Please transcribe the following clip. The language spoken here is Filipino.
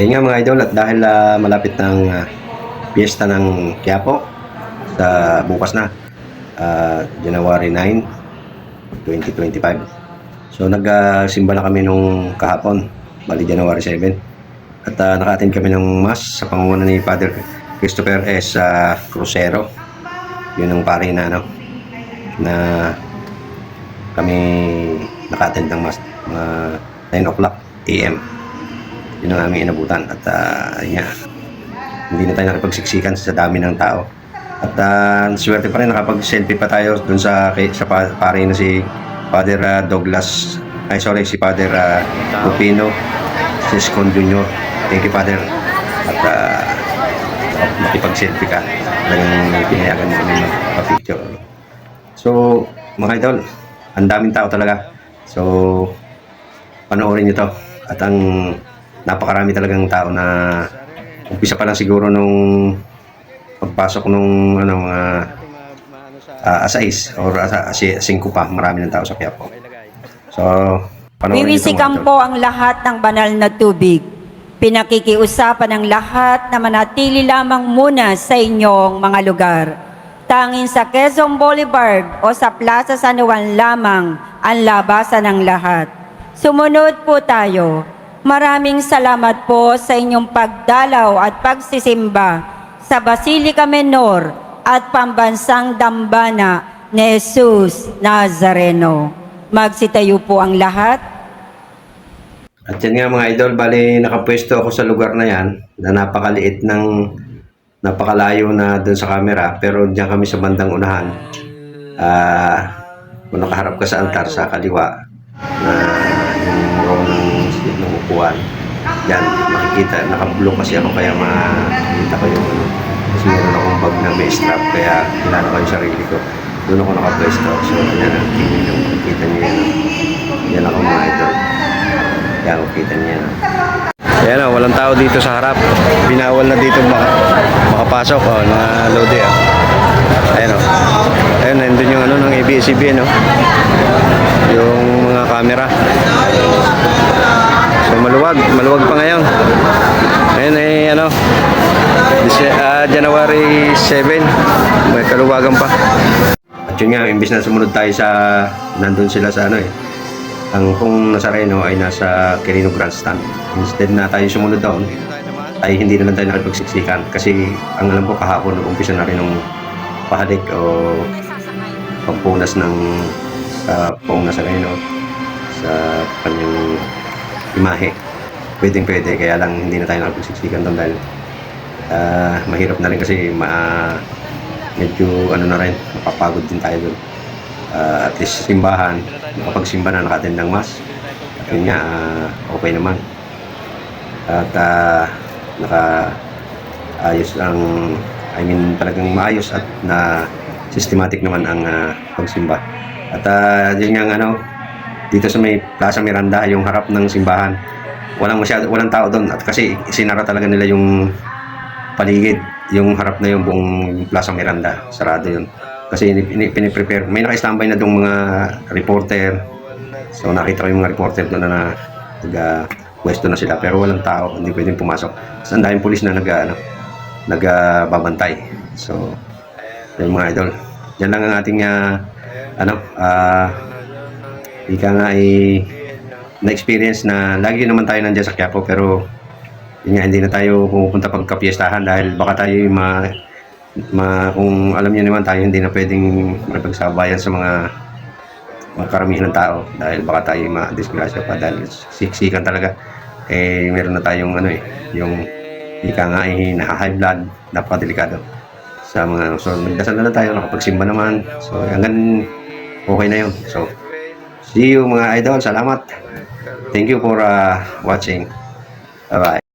Ayun nga mga idol at dahil ah, malapit ng piyesta ng Quiapo sa bukas na ah, January 9, 2025. So nagsimba na kami nung kahapon, bali January 7. At uh, naka-attend kami ng mass sa pangunguna ni Father Christopher S. ah, Crucero. Yun ang pare na ano na kami naka-attend ng mass mga 9 o'clock AM. Yun ang aming inabutan. At uh, yun nga, hindi na tayo nakipagsiksikan sa dami ng tao. At uh, swerte pa rin, nakapag-selfie pa tayo dun sa, sa pa, pare na si Father uh, Douglas, ay sorry, si Father uh, Lupino Siscon Jr. Thank you, Father. At uh, makipag-selfie ka. Talagang pinayagan mo kami magpa-picture. So, mga idol, ang daming tao talaga. So, panoorin nyo to. At ang napakarami talagang tao na umpisa pa lang siguro nung pagpasok nung ano mga uh, asais or asa, singko pa marami ng tao sa Quiapo. So, Wiwisikan po ang lahat ng banal na tubig. Pinakikiusapan ng lahat na manatili lamang muna sa inyong mga lugar. Tangin sa Quezon Boulevard o sa Plaza San Juan lamang ang labasan ng lahat. Sumunod po tayo. Maraming salamat po sa inyong pagdalaw at pagsisimba sa Basilica Menor at Pambansang Dambana ni Jesus Nazareno. Magsitayo po ang lahat. At yan nga mga idol, bali nakapwesto ako sa lugar na yan na napakaliit ng napakalayo na doon sa camera pero diyan kami sa bandang unahan. Ah, kung nakaharap ka sa altar sa kaliwa na ng, upuan. Yan, makikita, nakablock kasi ako kaya makikita ko yung ano. Kasi meron akong bag na may strap kaya kilala ko yung sarili ko. Doon ako nakapwesto. So, yan ang yung makikita niyo yan. oh. Yan ako mga idol. Yan, kita niya. Ayan o, walang tao dito sa harap. Binawal na dito maka, makapasok o, na lode o. Ayan o. Ayan, nandun yung ano ng ABS-CBN o. Yung mga camera. Maluwag, maluwag pa ngayon. Ayan eh, ano, ah, January 7, may kaluwagan pa. At yun nga, imbis na sumunod tayo sa, nandun sila sa ano eh, ang kung nasa Reno ay nasa Quirino Grandstand. Instead na tayo sumunod doon, ay hindi na lang tayo nakipagsiksikan. Kasi ang alam ko kahapon, umpisa na rin ng pahalik o pagpunas ng sa pauna sa Reno sa kanyang imahe. Pwedeng pwede, kaya lang hindi na tayo nakipagsiksikan doon dahil ah, mahirap na rin kasi ma, medyo ano na rin, mapapagod din tayo doon. Ah, at least simbahan, makapagsimba na nakatin ng mas. At yun nga, ah, okay naman. At ah, naka ayos ang I mean talagang maayos at na systematic naman ang ah, pagsimba. At ah, yun nga ano, dito sa may Plaza Miranda, yung harap ng simbahan, walang masyado, walang tao doon at kasi sinara talaga nila yung paligid, yung harap na yung buong Plaza Miranda, sarado yun. Kasi ini- ini- piniprepare, may naka-standby na doong mga reporter. So nakita ko yung mga reporter doon na, na nag pwesto na sila pero walang tao, hindi pwedeng pumasok. Kasi ang daming pulis na nag ano, nagbabantay. So yung mga idol. Yan lang ang ating ah, ano, ah ika nga ay na-experience na lagi naman tayo nandiyan sa Quiapo pero yun nga, hindi na tayo pupunta pagkapiestahan dahil baka tayo yung ma, ma, kung alam niyo naman tayo hindi na pwedeng makipagsabayan sa mga mga karamihan ng tao dahil baka tayo ma-disgrasya pa dahil siksikan talaga. Eh meron na tayong ano eh yung ika nga ay naka-high blood napakadelikado sa mga so nagdasal na lang tayo nakapagsimba naman. So hanggang okay na yun. So see you mga idol. Salamat. Thank you for uh, watching. Bye bye